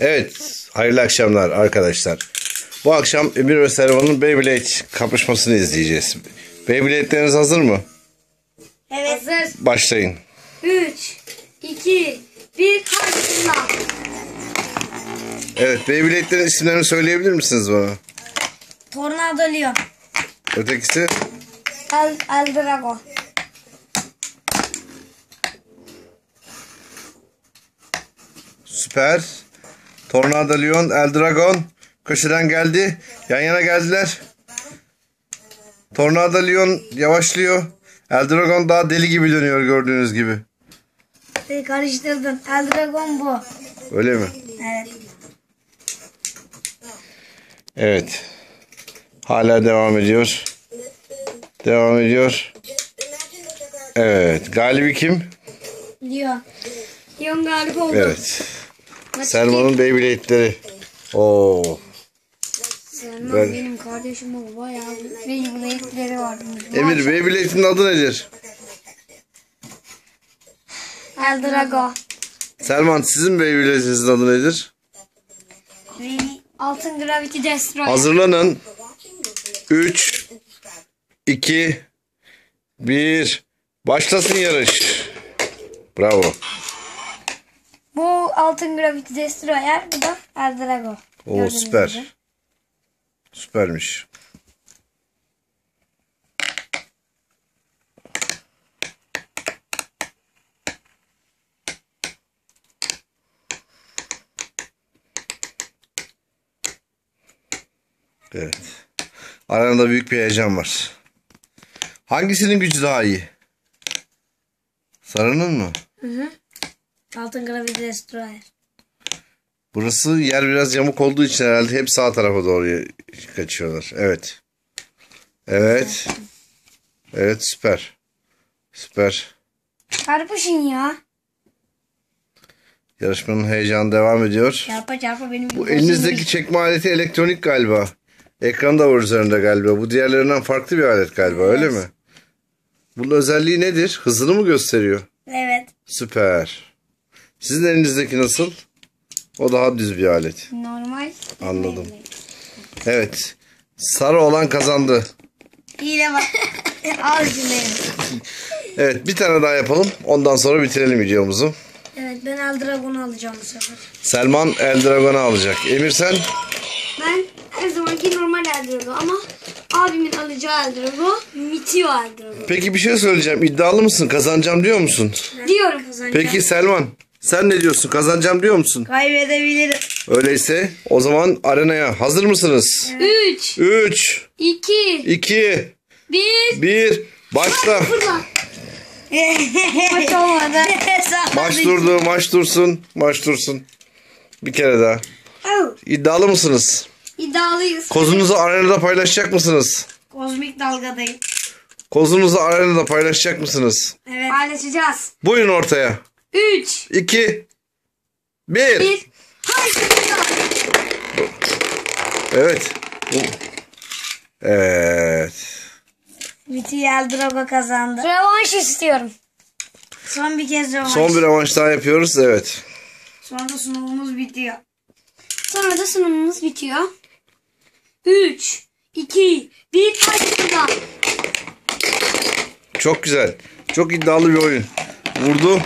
Evet, hayırlı akşamlar arkadaşlar. Bu akşam Emir ve Servan'ın Beyblade kapışmasını izleyeceğiz. Beyblade'leriniz hazır mı? Evet. Hazır. Başlayın. 3, 2, 1, karşısında. Evet, Beyblade'lerin isimlerini söyleyebilir misiniz bana? Tornado Leon. Ötekisi? El, El Drago. Süper. Tornado Leon, El Dragon. Köşeden geldi. Yan yana geldiler. Tornado Leon yavaşlıyor. El Dragon daha deli gibi dönüyor gördüğünüz gibi. Sen karıştırdın. El Dragon bu. Öyle mi? Evet. Evet. Hala devam ediyor. Devam ediyor. Evet. Galibi kim? Leon. Leon galip oldu. Evet. Selman'ın Beyblade'leri. Oo. Selman Ben- benim kardeşim o bayağı Beyblade'leri varmış. Emir Beyblade'in adı nedir? El Drago. Selman sizin Beyblade'inizin adı nedir? Altın Gravity Destroyer. Hazırlanın. 3 2 1 Başlasın yarış. Bravo. Bu Altın Gravity Destroyer. Bu da El Drago. Oo Gördüğünüz süper. gibi. Süpermiş. Evet. Aranda büyük bir heyecan var. Hangisinin gücü daha iyi? Sarının mı? Altın Gravity Destroyer. Burası yer biraz yamuk olduğu için herhalde hep sağ tarafa doğru kaçıyorlar. Evet. Evet. Evet süper. Süper. Çarpışın ya. Yarışmanın heyecanı devam ediyor. Çarpa çarpa benim Bu elinizdeki çekme aleti elektronik galiba. Ekran da var üzerinde galiba. Bu diğerlerinden farklı bir alet galiba öyle mi? Bunun özelliği nedir? Hızını mı gösteriyor? Evet. Süper. Sizin elinizdeki nasıl? O daha düz bir alet. Normal. Anladım. Evet. Sarı olan kazandı. Hile bak. Al şunları. Evet bir tane daha yapalım. Ondan sonra bitirelim videomuzu. Evet ben El Dragon'u alacağım bu sefer. Selman El Dragon'u alacak. Emir sen? Ben her zamanki normal El Drago ama abimin alacağı El Drago Mitio El Drago. Peki bir şey söyleyeceğim. İddialı mısın? Kazanacağım diyor musun? Diyorum kazanacağım. Peki Selman sen ne diyorsun? Kazanacağım diyor musun? Kaybedebilirim. Öyleyse o zaman arenaya hazır mısınız? 3, 3, 2, 2, 1. 1, başla. Maç olmadı. Maç durdu, maç dursun, maç dursun. Bir kere daha. İddialı mısınız? İddialıyız. Kozunuzu arenada paylaşacak mısınız? Kozmik dalgadayım. Kozunuzu arenada paylaşacak mısınız? Evet. Paylaşacağız. Buyurun ortaya. 3, 2, 1. 1. Haydi. Evet. Evet. Mitio El Drago kazandı. Revanş istiyorum. Son bir kez revanş. Son bir rövanş daha yapıyoruz. Evet. Sonra da sunumumuz bitiyor. Sonra da sunumumuz bitiyor. 3, 2, 1, başla. Çok güzel. Çok iddialı bir oyun. Vurdu.